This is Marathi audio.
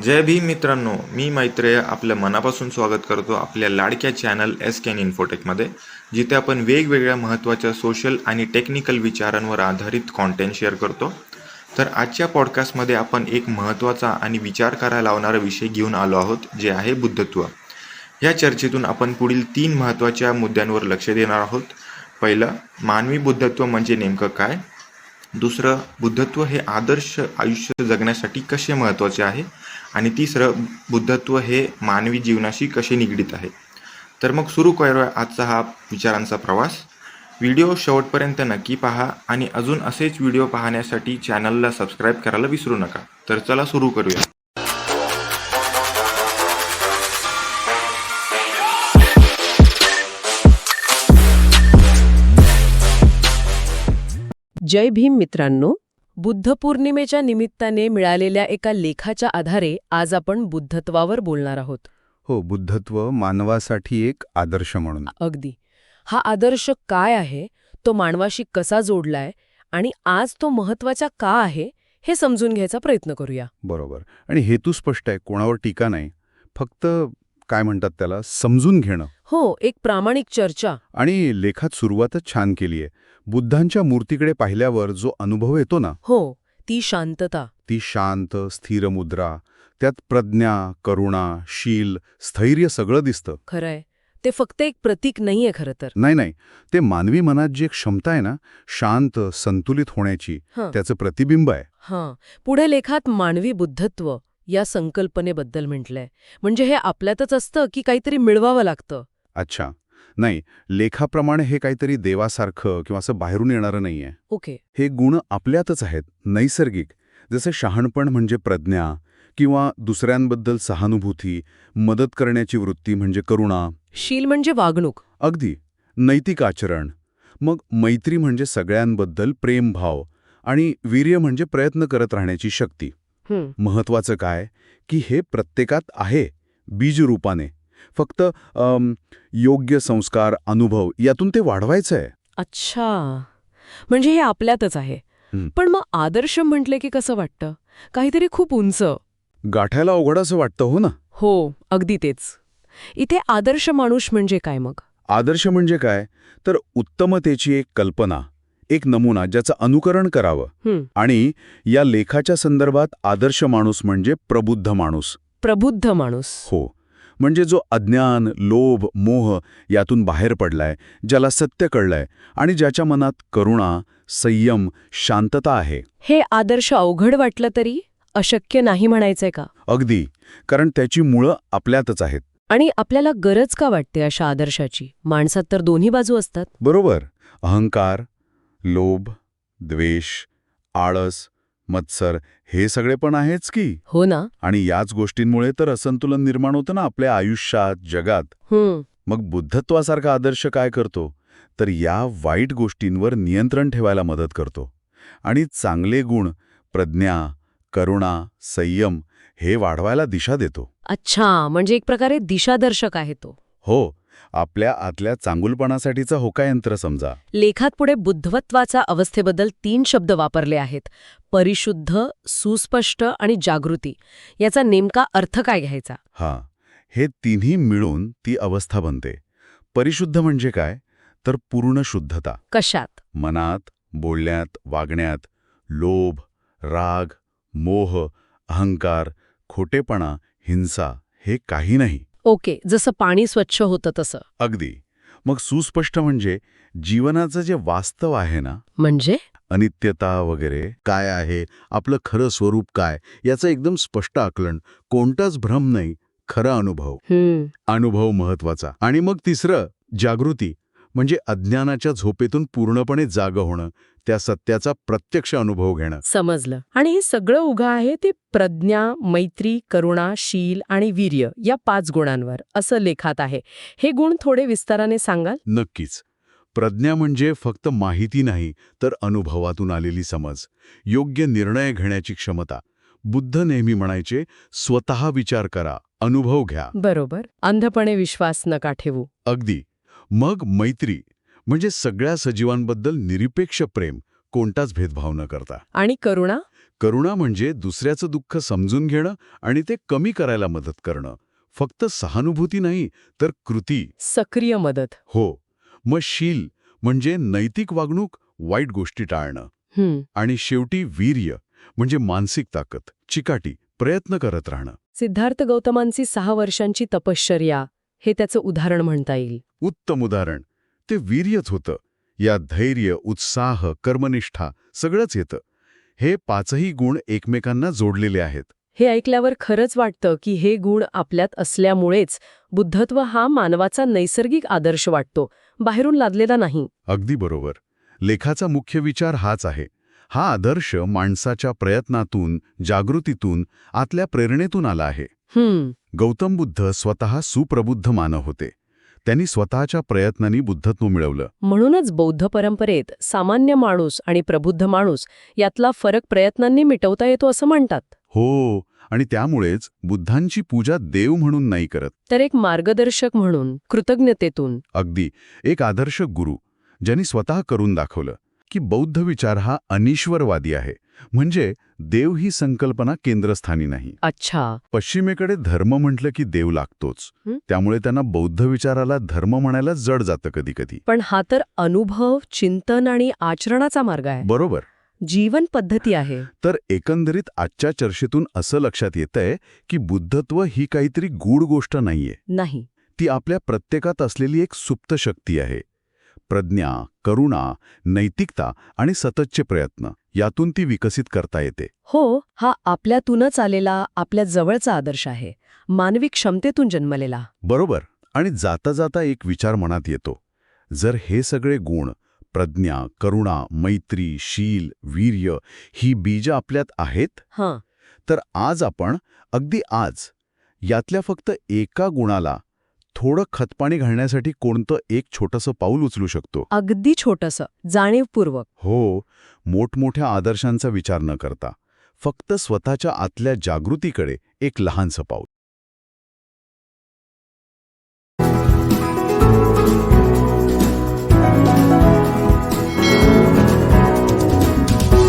जय भीम मित्रांनो मी मैत्रेय आपलं मनापासून स्वागत करतो आपल्या लाडक्या चॅनल एस कॅन इन्फोटेकमध्ये जिथे आपण वेगवेगळ्या महत्त्वाच्या सोशल आणि टेक्निकल विचारांवर आधारित कॉन्टेंट शेअर करतो. तर आजच्या पॉडकास्टमध्ये आपण एक महत्त्वाचा आणि विचार करायला लावणारा विषय घेऊन आलो आहोत जे आहे बुद्धत्व. या चर्चेतून आपण पुढील तीन महत्त्वाच्या मुद्द्यांवर लक्ष देणार आहोत. पहिलं मानवी बुद्धत्व म्हणजे नेमकं काय? दुसरं बुद्धत्व हे आदर्श आयुष्य जगण्यासाठी कसे महत्त्वाचे आहे? आणि तिसरं बुद्धत्व हे मानवी जीवनाशी कसे निगडीत आहे? तर मग सुरू करूया आजचा हा विचारांचा प्रवास. व्हिडिओ शेवटपर्यंत नक्की पहा आणि अजून असेच व्हिडिओ पाहण्यासाठी चॅनलला सबस्क्राईब करायला विसरू नका. तर चला सुरू करूया. जय भीम मित्रांनो बुद्ध पौर्णिमेच्या निमित्ताने मिळालेल्या एका लेखाच्या आधारे आज आपण बुद्धत्वावर बोलणार आहोत. हो बुद्धत्व मानवासाठी एक आदर्श म्हणून. अगदी. हा आदर्श काय आहे? तो मानवाशी कसा जोडलाय? आणि आज तो महत्त्वाचा का आहे? हे समजून घ्यायचा प्रयत्न करूया. बरोबर. आणि हेतू स्पष्ट आहे कोणावर टीका नाही. फक्त काय म्हणतात त्याला? समजून घेणं. हो एक प्रामाणिक चर्चा. आणि लेखात सुरुवातच छान केली आहे बुद्धांच्या मूर्तीकडे पाहिल्यावर जो अनुभव येतो ना हो ती शांतता. ती शांत स्थिर मुद्रा त्यात प्रज्ञा करुणा शील स्थैर्य सगळं दिसतं. खरंय. ते फक्त एक प्रतीक नाहीये खरं तर. नाही नाही. ते मानवी मनात जी एक क्षमता आहे ना शांत संतुलित होण्याची हं. त्याचं प्रतिबिंब आहे. हां. पुढे लेखात मानवी बुद्धत्व या संकल्पनेबद्दल म्हटलंय. म्हणजे हे आपल्यातच असतं की काहीतरी मिळवावं लागतं? अच्छा. नाही लेखाप्रमाणे हे काहीतरी देवासारखं किंवा असं बाहेरून येणारं नाहीये. ओके. हे गुण आपल्यातच आहेत नैसर्गिक. जसे शहाणपण म्हणजे प्रज्ञा किंवा दुसऱ्यांबद्दल सहानुभूती मदत करण्याची वृत्ती म्हणजे करुणा. शील म्हणजे वागणूक. अगदी. नैतिक आचरण. मग मैत्री म्हणजे सगळ्यांबद्दल प्रेमभाव आणि वीर्य म्हणजे प्रयत्न करत राहण्याची शक्ती. महत्वाचं काय? की हे प्रत्येकात आहे बीजरूपाने. फक्त योग्य संस्कार अनुभव यातून ते वाढवायचं आहे अच्छा. म्हणजे हे आपल्यातच आहे. पण मग आदर्श म्हटले की कसं वाटतं? काहीतरी खूप उंच. गाठायला अवघड असं वाटतं हो ना? हो अगदी तेच. इथे आदर्श माणूस म्हणजे काय मग? आदर्श म्हणजे काय? तर उत्तमतेची एक कल्पना एक नमुना ज्याचं अनुकरण करावं. आणि या लेखाच्या संदर्भात आदर्श माणूस म्हणजे प्रबुद्ध माणूस. प्रबुद्ध माणूस. हो. म्हणजे जो अज्ञान लोभ मोह यातून बाहेर पडलाय ज्याला सत्य कळलंय आणि ज्याच्या मनात करुणा संयम शांतता आहे. हे आदर्श अवघड वाटलं तरी अशक्य नाही म्हणायचंय का? अगदी. कारण त्याची मुळं आपल्यातच आहेत. आणि आपल्याला गरज का वाटते अशा आदर्शाची? माणसात तर दोन्ही बाजू असतात. बरोबर. अहंकार लोभ द्वेष आळस मत्सर हे सगळे पण आहेच की? हो ना. आणि याच गोष्टींमुळे तर असंतुलन निर्माण होतं ना आपल्या आयुष्यात जगात. मग बुद्धत्वासारखा आदर्श काय करतो? तर या वाईट गोष्टींवर नियंत्रण ठेवायला मदत करतो. आणि चांगले गुण प्रज्ञा करुणा संयम हे वाढवायला दिशा देतो. अच्छा म्हणजे एक प्रकारे दिशादर्शक आहे तो. हो. आपल्या आतल्या चांगुलपणासाठीचा होकायंत्र समजा. लेखात पुढे बुद्धवत्वाच्या अवस्थेबद्दल तीन शब्द वापरले आहेत. परिशुद्ध सुस्पष्ट आणि जागृती. याचा नेमका अर्थ काय घ्यायचा? हां. हे तिन्ही मिळून ती अवस्था बनते. परिशुद्ध म्हणजे काय? तर पूर्ण शुद्धता. कशात? मनात बोलण्यात वागण्यात. लोभ राग मोह अहंकार खोटेपणा हिंसा हे काही नाही. ओके जसं पाणी स्वच्छ होतं तसं. अगदी. मग सुस्पष्ट म्हणजे जीवनाचं जे वास्तव आहे ना म्हणजे? अनित्यता वगैरे काय आहे आपलं खरं स्वरूप काय याचं एकदम स्पष्ट आकलन कोणताच भ्रम नाही खरा अनुभव. हम्म. अनुभव महत्त्वाचा. आणि मग तिसरं जागृती. म्हणजे अज्ञानाच्या झोपेतून पूर्णपणे जाग होणं त्या सत्याचा प्रत्यक्ष अनुभव घेणं. समजलं. आणि हे सगळं उघा आहे ते प्रज्ञा मैत्री करुणा शील आणि वीर्य या पाच गुणांवर असं लेखात आहे. हे गुण थोडे विस्ताराने सांगाल? नक्कीच. प्रज्ञा म्हणजे फक्त माहिती नाही तर अनुभवातून आलेली समज. योग्य निर्णय घेण्याची क्षमता. बुद्ध नेहमी म्हणायचे स्वतः विचार करा अनुभव घ्या. बरोबर. अंधपणे विश्वास नका ठेवू. अगदी. मग मैत्री म्हणजे सगळ्या सजीवांबद्दल निरपेक्ष प्रेम कोणताच भेदभाव न करता. आणि करुणा? करुणा म्हणजे दुसऱ्याचं दुःख समजून घेणं आणि ते कमी करायला मदत करणं. फक्त सहानुभूती नाही तर कृती. सक्रिय मदत. हो. मग शील म्हणजे नैतिक वागणूक वाईट गोष्टी टाळणं. आणि शेवटी वीर्य म्हणजे मानसिक ताकद चिकाटी प्रयत्न करत राहणं. सिद्धार्थ गौतमांची सहा वर्षांची तपश्चर्या. हे त्याचं उदाहरण म्हणता येईल. उत्तम उदाहरण. ते वीर्यच होतं. यात धैर्य उत्साह कर्मनिष्ठा सगळंच येतं. हे पाचही गुण एकमेकांना जोडलेले आहेत. हे ऐकल्यावर खरंच वाटतं की हे गुण आपल्यात असल्यामुळेच बुद्धत्व हा मानवाचा नैसर्गिक आदर्श वाटतो बाहेरून लादलेला नाही. अगदी बरोबर. लेखाचा मुख्य विचार हाच आहे. हा आदर्श माणसाच्या प्रयत्नातून जागृतीतून आतल्या प्रेरणेतून आला आहे. हम्म. गौतम बुद्ध स्वतः सुप्रबुद्ध मानव होते. त्यांनी स्वतःच्या प्रयत्नांनी बुद्धत्व मिळवलं. म्हणूनच बौद्ध परंपरेत सामान्य माणूस आणि प्रबुद्ध माणूस यातला फरक प्रयत्नांनी मिटवता येतो असं म्हणतात. हो आणि त्यामुळेच बुद्धांची पूजा देव म्हणून नाही करत. तर एक मार्गदर्शक म्हणून कृतज्ञतेतून. अगदी. एक आदर्श गुरु ज्यांनी स्वतः करून दाखवलं की बौद्ध विचार हा अनिश्वरवादी आहे. म्हणजे देव ही संकल्पना केंद्रस्थानी नाही. अच्छा. पश्चिमेकडे धर्म म्हटलं की देव लागतोच? त्यामुळे त्यांना बौद्ध विचाराला धर्म म्हणायला जड जातं कधी कधी पण हा तर अनुभव चिंतन आणि आचरणाचा मार्ग आहे. बरोबर. जीवन पद्धती आहे. तर एकंदरीत आजच्या चर्चेतून असं लक्षात येतंय की बुद्धत्व ही काहीतरी गूढ गोष्ट नाहीये. नाही. ती आपल्या प्रत्येकात असलेली एक सुप्त शक्ती आहे. प्रज्ञा करुणा नैतिकता आणि सततचे प्रयत्न यातून ती विकसित करता येते. हो हा आपल्यातूनच आलेला आपल्या जवळचा आदर्श आहे. मानवी क्षमतेतून जन्मलेला. बरोबर. आणि जाता जाता एक विचार मनात येतो. जर हे सगळे गुण प्रज्ञा करुणा मैत्री शील वीर्य ही बीज आपल्यात आहेत? हां. तर आज आपण अगदी आज यातल्या फक्त एका गुणाला थोडं खतपाणी घालण्यासाठी कोणतं एक छोटंसं पाऊल उचलू शकतो? अगदी छोटंसं जाणीवपूर्वक. हो मोठमोठ्या आदर्शांचा विचार न करता. फक्त स्वतःच्या आतल्या जागृतीकडे एक लहानसं पाऊल.